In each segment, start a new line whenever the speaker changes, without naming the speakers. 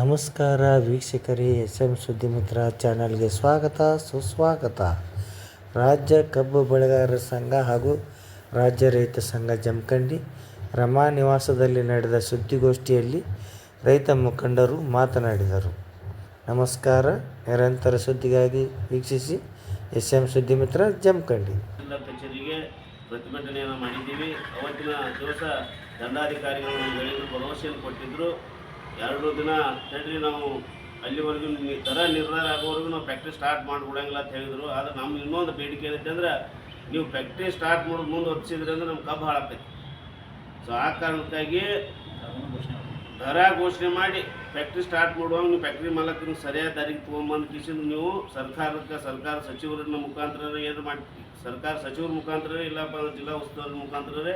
ನಮಸ್ಕಾರ ವೀಕ್ಷಕರೇ S M ಸುದ್ದಿಮಿತ್ರ ಚಾನಲ್ಗೆ ಸ್ವಾಗತ, ಸುಸ್ವಾಗತ. ರಾಜ್ಯ ಕಬ್ಬು ಬೆಳೆಗಾರರ ಸಂಘ ಹಾಗೂ ರಾಜ್ಯ ರೈತ ಸಂಘ ಜಮಖಂಡಿ, ರಮಾ ನಿವಾಸದಲ್ಲಿ ನಡೆದ ಸುದ್ದಿಗೋಷ್ಠಿಯಲ್ಲಿ ರೈತ ಮುಖಂಡರು ಮಾತನಾಡಿದರು. ನಮಸ್ಕಾರ, ನಿರಂತರ ಸುದ್ದಿಗಾಗಿ ವೀಕ್ಷಿಸಿ ಎಸ್ ಎಂ ಸುದ್ದಿಮಿತ್ರ ಜಮಖಂಡಿ.
ಪ್ರತಿಭಟನೆಯನ್ನು ಮಾಡಿದ್ದೀವಿ. ಅವತ್ತಿನ ದಿವಸ ದಂಡಾಧಿಕಾರಿಗಳು ಭರವಸೆಯನ್ನು ಕೊಟ್ಟಿದ್ದರು ಎರಡು ದಿನ ತಡ್ರಿ ನಾವು ಅಲ್ಲಿವರೆಗೂ ದರ ನಿರ್ಧಾರ ಆಗೋವರೆಗೂ ನಾವು ಫ್ಯಾಕ್ಟ್ರಿ ಸ್ಟಾರ್ಟ್ ಮಾಡಿಬಿಡಂಗಿಲ್ಲ ಅಂತ ಹೇಳಿದರು. ಆದರೆ ನಮ್ಮ ಇನ್ನೊಂದು ಬೇಡಿಕೆ ಏನೈತೆ ಅಂದ್ರೆ ನೀವು ಫ್ಯಾಕ್ಟ್ರಿ ಸ್ಟಾರ್ಟ್ ಮಾಡೋದು ಮುಂದೆ ಹೊತ್ತಿಸಿದ್ರೆ ಅಂದ್ರೆ ನಮ್ಮ ಕಬ್ಬು ಹಾಳಾಗ್ತೈತಿ. ಸೊ ಆ ಕಾರಣಕ್ಕಾಗಿ ದರ ಘೋಷಣೆ ಮಾಡಿ ಫ್ಯಾಕ್ಟ್ರಿ ಸ್ಟಾರ್ಟ್ ಮಾಡುವಾಗ ನೀವು ಫ್ಯಾಕ್ಟ್ರಿ ಮಾಲಕರನ್ನ ಸರಿಯಾದ ದಾರಿಗೆ ತೊಗೊಂಬಂದು ಕಿಶನ್ ನೀವು ಸರ್ಕಾರಕ್ಕೆ, ಸರ್ಕಾರ ಸಚಿವರನ್ನ ಮುಖಾಂತರ ಏನು ಮಾಡಿ ಸರ್ಕಾರ ಸಚಿವರ ಮುಖಾಂತರ ಇಲ್ಲಪ್ಪ ಜಿಲ್ಲಾ ಉಸ್ತುವಾರಿ ಮುಖಾಂತರ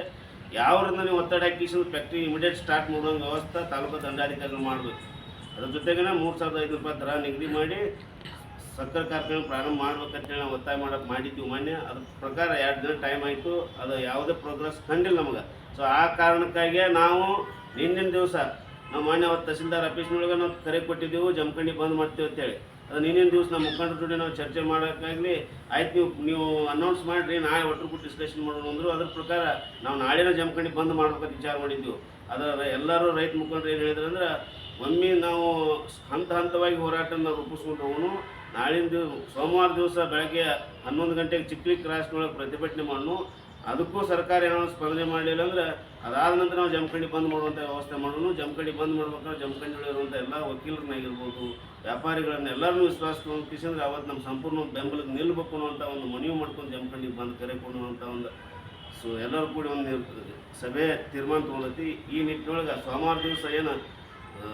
ಯಾವ್ರಿಂದ ನೀವು ಒತ್ತಡ ಹಾಕಿಸಿ ಫ್ಯಾಕ್ಟ್ರಿ ಇಮಿಡಿಯೇಟ್ ಸ್ಟಾರ್ಟ್ ಮಾಡುವಂಗೆ ವ್ಯವಸ್ಥೆ ತಾಲೂಕು ದಂಡಾಧಿಕಾರಿಗಳು ಮಾಡಬೇಕು. ಅದ್ರ ಜೊತೆಗೆ ಮೂರು ಸಾವಿರದ ಐದು ರೂಪಾಯಿ ದರ ನಿಗದಿ ಮಾಡಿ ಸಕ್ಕರೆ ಕಾರ್ಖಾನೆ ಪ್ರಾರಂಭ ಮಾಡ್ಬೇಕಂತೇಳಿ ನಾವು ಒತ್ತಾಯ ಮಾಡಕ್ಕೆ ಮಾಡಿದ್ದೀವಿ ಮೊನ್ನೆ ಅದ್ರ ಪ್ರಕಾರ ಎರಡು ದಿನ ಟೈಮ್ ಆಯಿತು. ಅದು ಯಾವುದೇ ಪ್ರೋಗ್ರೆಸ್ ಕಂಡಿಲ್ಲ ನಮಗೆ. ಸೊ ಆ ಕಾರಣಕ್ಕಾಗಿ ನಾವು ನಿನ್ನಿನ ದಿವಸ ನಾವು ಮೊನ್ನೆ ಅವತ್ತು ತಹಸೀಲ್ದಾರ್ ಆಫೀಸ್ನೊಳಗೆ ನಾವು ಕರೆ ಕೊಟ್ಟಿದ್ದೆವು, ಜಮಖಂಡಿ ಬಂದ್ ಮಾಡ್ತೀವಿ ಅಂತೇಳಿ. ಅದು ಇನ್ನೇನು ದಿವಸ ನಮ್ಮ ಮುಖಂಡರ ಜೊತೆ ನಾವು ಚರ್ಚೆ ಮಾಡೋಕ್ಕಾಗಲಿ, ಆಯ್ತು ನೀವು ನೀವು ಅನೌನ್ಸ್ ಮಾಡಿರಿ, ನಾಳೆ ಒಟ್ಟರು ಕೂಡ ಡಿಸ್ಕಷನ್ ಮಾಡೋಣ ಅಂದರು, ಅದ್ರ ಪ್ರಕಾರ ನಾವು ನಾಳೆನ ಜಮಖಂಡಿ ಬಂದ್ ಮಾಡ್ಬೇಕಂತ ವಿಚಾರ ಮಾಡಿದ್ವಿ ಅದರ ಎಲ್ಲರೂ ರೈತ ಮುಖಂಡರು ಏನು ಹೇಳಿದ್ರು ಅಂದ್ರೆ, ಒಮ್ಮೆ ನಾವು ಹಂತ ಹಂತವಾಗಿ ಹೋರಾಟನ ರೂಪಿಸ್ಕೊಂಡು ಹೋಗೋಣ ನಾಳಿನ ದಿವಸ ಸೋಮವಾರ ದಿವಸ ಬೆಳಗ್ಗೆ ಹನ್ನೊಂದು ಗಂಟೆಗೆ ಚಿಕ್ಲಿ ಕ್ರಾಸ್ನೊಳಗೆ ಪ್ರತಿಭಟನೆ ಮಾಡೋಣ ಅದಕ್ಕೂ ಸರ್ಕಾರ ಏನಾದ್ರು ಸ್ಪಂದನೆ ಮಾಡಲಿಲ್ಲ ಅಂದ್ರೆ ಅದಾದ ನಂತರ ನಾವು ಜಮಖಂಡಿ ಬಂದ್ ಮಾಡುವಂಥ ವ್ಯವಸ್ಥೆ ಮಾಡೋಣ ಜಮಖಂಡಿ ಬಂದ್ ಮಾಡ್ಬೇಕಾದ್ರೆ ಇರುವಂಥ ಎಲ್ಲ ವಕೀಲರನ್ನಾಗಿರ್ಬೋದು, ವ್ಯಾಪಾರಿಗಳನ್ನ ಎಲ್ಲರನ್ನೂ ವಿಶ್ವಾಸ ಅಂದ್ರೆ ಅವತ್ತು ನಮ್ಮ ಸಂಪೂರ್ಣ ಬೆಂಬಲಕ್ಕೆ ನಿಲ್ಲಬೇಕು ಅನ್ನುವಂಥ ಒಂದು ಮನವಿ ಮಾಡ್ಕೊಂಡು ಜಮಖಂಡಿ ಬಂದ್ ಕರೆ ಕೊಡುವಂಥ ಒಂದು ಸೊ ಎಲ್ಲರೂ ಕೂಡಿ ಒಂದು ಸಭೆ ತೀರ್ಮಾನ ತೊಗೊಳತಿ ಈ ನಿಟ್ಟಿನೊಳಗೆ ಸೋಮವಾರ ದಿವಸ ಏನು ಆ,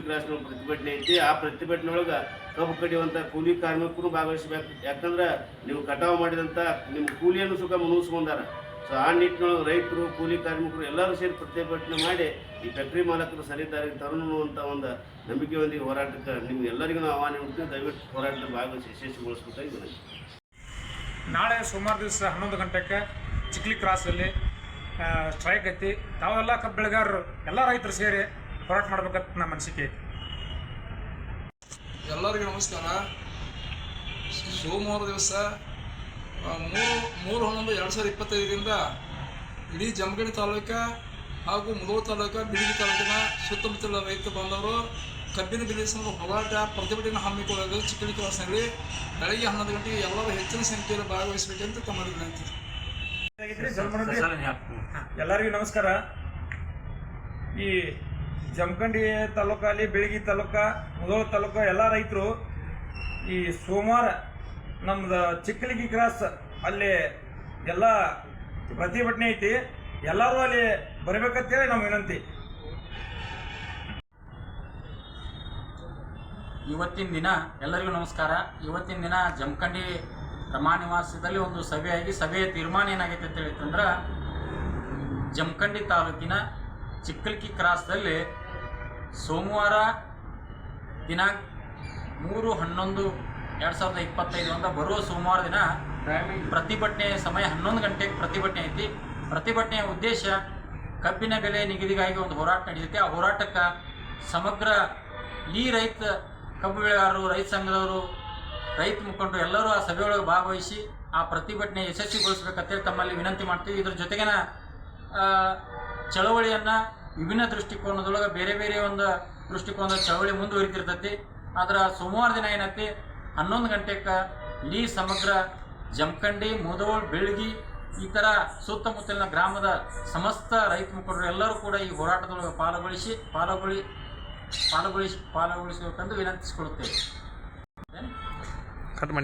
ಕ್ರಾಸ್ ಪ್ರತಿಭಟನೆ ಐತಿ. ಆ ಪ್ರತಿಭಟನೆ ಒಳಗೆ ಕಬ್ಬು ಕಡಿಯುವಂಥ ಕೂಲಿ ಕಾರ್ಮಿಕರು ಭಾಗವಹಿಸಬೇಕು. ಯಾಕಂದ್ರೆ ನೀವು ಕಟಾವು ಮಾಡಿದಂಥ ನಿಮ್ಮ ಕೂಲಿಯನ್ನು ಸುಖ ಮುನಿಸ್ಕೊಂಡಾರ. ಸೊ ಆ ನಿಟ್ಟಿನೊಳಗೆ ರೈತರು ಕೂಲಿ ಕಾರ್ಮಿಕರು ಎಲ್ಲರೂ ಸೇರಿ ಪ್ರತಿಭಟನೆ ಮಾಡಿ ಈ ಫ್ಯಾಕ್ಟ್ರಿ ಮಾಲಕರು ಸರಿದಾರಿಗೆ ತರೋಣ ಅಂತ ಒಂದು ನಂಬಿಕೆಯೊಂದಿಗೆ ಹೋರಾಟಕ್ಕೆ ನಿಮ್ಗೆ ಎಲ್ಲರಿಗೂ ಆಹ್ವಾನ ಮಾಡ್ತೀವಿ. ದಯವಿಟ್ಟು ಹೋರಾಟದಲ್ಲಿ ಭಾಗವಹಿಸಿ ಯಶಸ್ವಿಗೊಳಿಸ್ಬೇಕಾಗಿ
ನಾಳೆ ಸುಮಾರು ದಿವಸ ಹನ್ನೊಂದು ಗಂಟೆಗೆ ಚಿಕ್ಲಿ ಕ್ರಾಸಲ್ಲಿ ಸ್ಟ್ರೈಕ್ ಐತಿ. ತಾವೆಲ್ಲ ಕಬ್ಬು ಬೆಳೆಗಾರರು ಎಲ್ಲ ರೈತರು ಸೇರಿ ಹೋರಾಟ ಮಾಡ್ಬೇಕಂತ ನಮ್ಮ ಅನಿಸಿಕೆ ಐತಿ
ಎಲ್ಲರಿಗೂ ನಮಸ್ಕಾರ ಸೋಮವಾರ ದಿವಸ ಮೂರು ಮೂರು ಹನ್ನೊಂದು ಎರಡು ಸಾವಿರದ ಇಪ್ಪತ್ತೈದರಿಂದ ಇಡೀ ಜಮಗಡಿ ತಾಲೂಕು ಹಾಗೂ ಮುಧೋಳ ತಾಲೂಕು ಬಿಳಿಗಿ ತಾಲೂಕಿನ ಸುತ್ತಮುತ್ತಲ ರೈತ ಬಾಂಧವರು ಕಬ್ಬಿನ ಬೆಲೆ ಸಂಬಂಧ ಹೋರಾಟ ಪ್ರತಿಭಟನೆ ಹಮ್ಮಿಕೊಳ್ಳಲು ಚಿಕ್ಕಳಿ ಕ್ರಾಸ್ನಲ್ಲಿ ಬೆಳಗ್ಗೆ ಹನ್ನೊಂದು ಗಂಟೆಗೆ ಎಲ್ಲರೂ ಹೆಚ್ಚಿನ ಸಂಖ್ಯೆಯಲ್ಲಿ ಭಾಗವಹಿಸಬೇಕೆಂದು ತಮ್ಮ ವಿನಂತಿ
ಎಲ್ಲರಿಗೂ ನಮಸ್ಕಾರ ಈ ಜಮಖಂಡಿ ತಾಲೂಕಲ್ಲಿ ಬೆಳಗಿ ತಾಲೂಕ ಮುಧೋಳ ತಾಲೂಕ ಎಲ್ಲ ರೈತರು ಈ ಸೋಮವಾರ ನಮ್ದು ಚಿಕ್ಕಲಿಗಿ ಕ್ರಾಸ್ ಅಲ್ಲಿ ಎಲ್ಲ ಪ್ರತಿಭಟನೆ ಐತಿ. ಎಲ್ಲರೂ ಅಲ್ಲಿ ಬರಬೇಕಂತೇಳಿ ನಮ್ಮ ವಿನಂತಿ.
ಇವತ್ತಿನ ದಿನ ಎಲ್ಲರಿಗೂ ನಮಸ್ಕಾರ. ಇವತ್ತಿನ ದಿನ ಜಮಖಂಡಿ ರಮಾನಿವಾಸದಲ್ಲಿ ಒಂದು ಸಭೆಯಾಗಿ, ಸಭೆಯ ತೀರ್ಮಾನ ಏನಾಗೈತೆ ಅಂತ ಹೇಳಿತಂದ್ರೆ ಜಮಖಂಡಿ ತಾಲೂಕಿನ ಚಿಕ್ಕಲ್ಕಿ ಕ್ರಾಸ್ದಲ್ಲಿ ಸೋಮವಾರ ದಿನಾಂಕ ಮೂರು ಹನ್ನೊಂದು ಎರಡು ಸಾವಿರದ ಇಪ್ಪತ್ತೈದು ಅಂತ ಬರುವ ಸೋಮವಾರ ದಿನ ಪ್ರತಿಭಟನೆ ಸಮಯ ಹನ್ನೊಂದು ಗಂಟೆಗೆ ಪ್ರತಿಭಟನೆ ಐತಿ. ಪ್ರತಿಭಟನೆಯ ಉದ್ದೇಶ ಕಬ್ಬಿನ ಬೆಲೆ ನಿಗದಿಗಾಗಿ ಒಂದು ಹೋರಾಟ ನಡೆಯುತ್ತೆ ಆ ಹೋರಾಟಕ್ಕೆ ಸಮಗ್ರ ಈ ರೈತ ಕಬ್ಬು ಬೆಳೆಗಾರರು ರೈತ ಸಂಘದವರು ರೈತ ಮುಖಂಡರು ಎಲ್ಲರೂ ಆ ಸಭೆಯೊಳಗೆ ಭಾಗವಹಿಸಿ ಆ ಪ್ರತಿಭಟನೆ ಯಶಸ್ವಿಗೊಳಿಸ್ಬೇಕಂತೇಳಿ ತಮ್ಮಲ್ಲಿ ವಿನಂತಿ ಮಾಡ್ತೀವಿ. ಇದ್ರ ಜೊತೆಗೇನ ಚಳವಳಿಯನ್ನು ವಿಭಿನ್ನ ದೃಷ್ಟಿಕೋನದೊಳಗೆ ಬೇರೆ ಬೇರೆ ಒಂದು ದೃಷ್ಟಿಕೋನದ ಚಳವಳಿ ಮುಂದುವರಿತಿರ್ತೈತಿ ಆದ್ರೆ ಸೋಮವಾರ ದಿನ ಏನೈತಿ? ಹನ್ನೊಂದು ಗಂಟೆಗೆ ಇಡೀ ಸಮಗ್ರ ಜಮಖಂಡಿ, ಮುದೋಳ್, ಬೆಳಗಿ ಈ ಥರ ಸುತ್ತಮುತ್ತಲಿನ ಗ್ರಾಮದ ಸಮಸ್ತ ರೈತ ಮುಖಂಡರು ಎಲ್ಲರೂ ಕೂಡ ಈ ಹೋರಾಟದೊಳಗೆ ಪಾಲ್ಗೊಳಿಸಿ ಪಾಲ್ಗೊಳ್ಳಿ ಪಾಲ್ಗೊಳಿಸಿ, ಪಾಲ್ಗೊಳಿಸಬೇಕೆಂದು ವಿನಂತಿಸಿಕೊಳ್ಳುತ್ತೇವೆ.
ಕಟ್